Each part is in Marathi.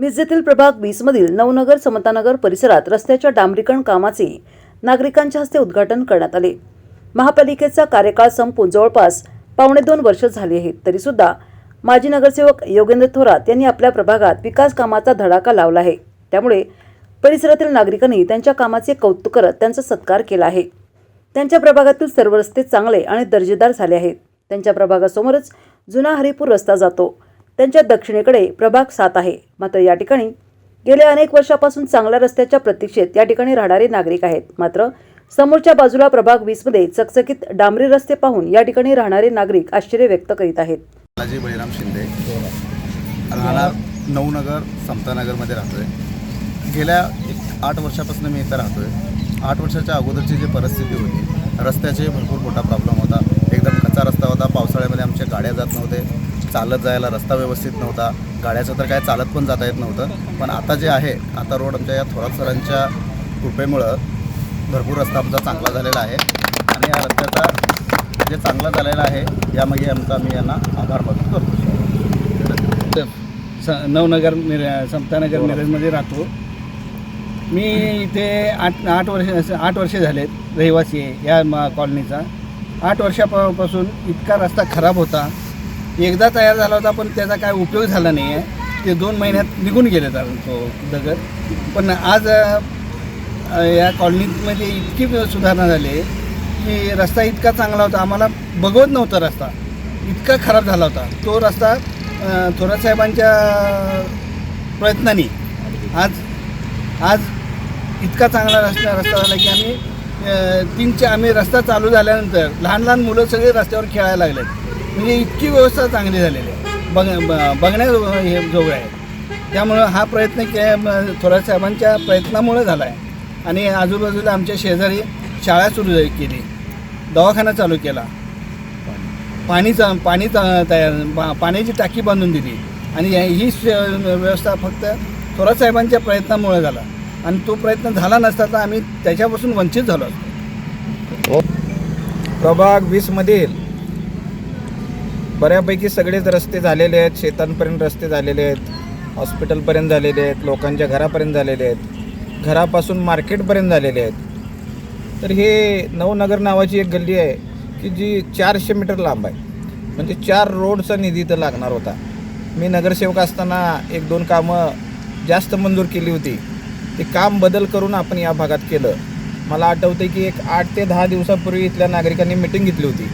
मिरजेतील प्रभाग वीसमधील नवनगर समतानगर परिसरात रस्त्याच्या डांबरीकरण कामाचे नागरिकांच्या हस्ते उद्घाटन करण्यात आले. महापालिकेचा कार्यकाळ संपून जवळपास पावणे दोन वर्ष झाली आहेत. तरीसुद्धा माजी नगरसेवक योगेंद्र थोरात यांनी आपल्या प्रभागात विकास कामाचा धडाका लावला आहे. त्यामुळे परिसरातील नागरिकांनी त्यांच्या कामाचे कौतुक करत त्यांचा सत्कार केला आहे. त्यांच्या प्रभागातील सर्व रस्ते चांगले आणि दर्जेदार झाले आहेत. त्यांच्या प्रभागासमोरच जुना हरिपूर रस्ता जातो. त्यांच्या दक्षिणेकडे प्रभाग सात आहे. मात्र या ठिकाणी गेल्या अनेक वर्षापासून चांगल्या रस्त्याच्या प्रतीक्षेत या ठिकाणी राहणारे नागरिक आहेत. मात्र समोरच्या बाजूला प्रभाग वीसमध्ये चकचकीत डांबरी रस्ते पाहून या ठिकाणी राहणारे नागरिक आश्चर्य व्यक्त करीत आहेत. बालाजी बळीराम शिंदे राहणार नवनगर समतानगरमध्ये राहतो आहे गेल्या एक आठ वर्षापासून मी इथं राहतो आहे आठ वर्षाच्या अगोदरची जी परिस्थिती होती रस्त्याचे भरपूर मोठा प्रॉब्लेम होता. एकदम कच्चा रस्ता होता. पावसाळ्यामध्ये आमच्या गाड्या जात नव्हते. चालत जायला रस्ता व्यवस्थित नव्हता. गाड्याचं तर काय चालत पण जाता येत नव्हतं. पण आता जे आहे आता रोड आमच्या या थोरात सरांच्या कृपेमुळं भरपूर रस्ता आमचा चांगला झालेला आहे. आणि या रस्त्याचा जे चांगला झालेला आहे यामागे आमचा आम्ही यांना आभार मानतो. करतो. स नवनगर मिर समतानगर मिरजमध्ये राहतो. मी इथे आठ आठ वर्ष आठ वर्ष झालेत रहिवासी आहे या म कॉलनीचा. आठ वर्षापासून इतका रस्ता खराब होता. एकदा तयार झाला होता पण त्याचा काय उपयोग झाला नाही आहे ते दोन महिन्यात निघून गेले तर तो दगड. पण आज या कॉलनीमध्ये इतकी सुधारणा झाली आहे की रस्ता इतका चांगला होता. आम्हाला बघवत नव्हता रस्ता. इतका खराब झाला होता. तो रस्ता थोरात साहेबांच्या प्रयत्नाने आज आज इतका चांगला रस्ता रस्ता झाला की आम्ही तीनचे तीन चार आम्ही रस्ता चालू झाल्यानंतर लहान लहान मुलं सगळे रस्त्यावर खेळायला लागलेत. म्हणजे इतकी व्यवस्था चांगली झालेली आहे. बघ ब- बघण्या हे जोगं आहे. त्यामुळं हा प्रयत्न के थोरात साहेबांच्या प्रयत्नामुळे झाला आहे आणि आजूबाजूला आमच्या शेजारी शाळा सुरू केली. दवाखाना चालू केला. पाणी चा पाणी तयार पा- पाण्याची टाकी बांधून दिली. आणि या- ही व्यवस्था फक्त थोरात साहेबांच्या प्रयत्नामुळे झाला. आणि तो प्रयत्न झाला नसता तर आम्ही त्याच्यापासून वंचित झालो असतो. प्रभाग वीसमधील बऱ्यापैकी सगळेच रस्ते झालेले आहेत शेतांपर्यंत रस्ते झालेले आहेत हॉस्पिटलपर्यंत झालेले आहेत लोकांच्या घरापर्यंत झालेले आहेत घरापासून मार्केटपर्यंत झालेले आहेत. तर हे नवनगर नावाची एक गल्ली आहे की जी चारशे मीटर लांब आहे. म्हणजे चार रोडचा निधी इथं लागणार होता. मी नगरसेवक असताना एक दोन कामं जास्त मंजूर केली होती. ते काम बदल करून आपण या भागात केलं. मला आठवतं की एक आठ ते दहा दिवसापूर्वी इथल्या नागरिकांनी मिटिंग घेतली होती.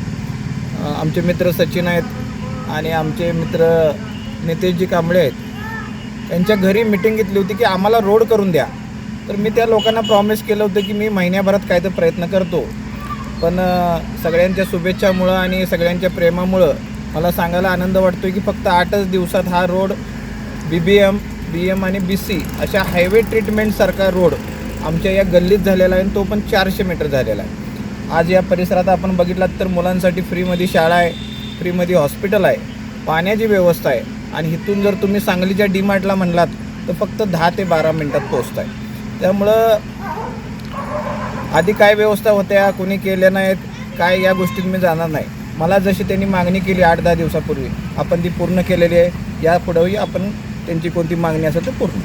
आमचे मित्र सचिन आहेत आणि आमचे मित्र नितेशजी कांबळे आहेत. त्यांच्या घरी मिटिंग घेतली होती की आम्हाला रोड करून द्या. तर मी त्या लोकांना प्रॉमिस केलं होतं की मी महिन्याभरात काय तर प्रयत्न करतो. पण सगळ्यांच्या शुभेच्छामुळं आणि सगळ्यांच्या प्रेमामुळं मला सांगायला आनंद वाटतो की फक्त आठच दिवसात हा road B B M B M आणि बी सी अशा हायवे ट्रीटमेंटसारखा रोड आमच्या या गल्लीत झालेला आहे आणि तो पण चारशे मीटर झालेला आहे. आज या परिसरात आपण बघितलात तर मुलांसाठी फ्रीमध्ये शाळा आहे फ्रीमध्ये हॉस्पिटल आहे पाण्याची व्यवस्था आहे. आणि इथून जर तुम्ही सांगलीच्या डीमार्टला म्हणलात तर फक्त दहा ते बारा मिनटात पोचत आहे. त्यामुळं आधी काय व्यवस्था होत्या कोणी केल्या नाहीत काय या गोष्टीत मी जाणार नाही. मला जशी त्यांनी मागणी केली आठ दहा दिवसापूर्वी आपण ती पूर्ण केलेली आहे यापुढेही आपण त्यांची कोणती मागणी असेल तर पूर्ण.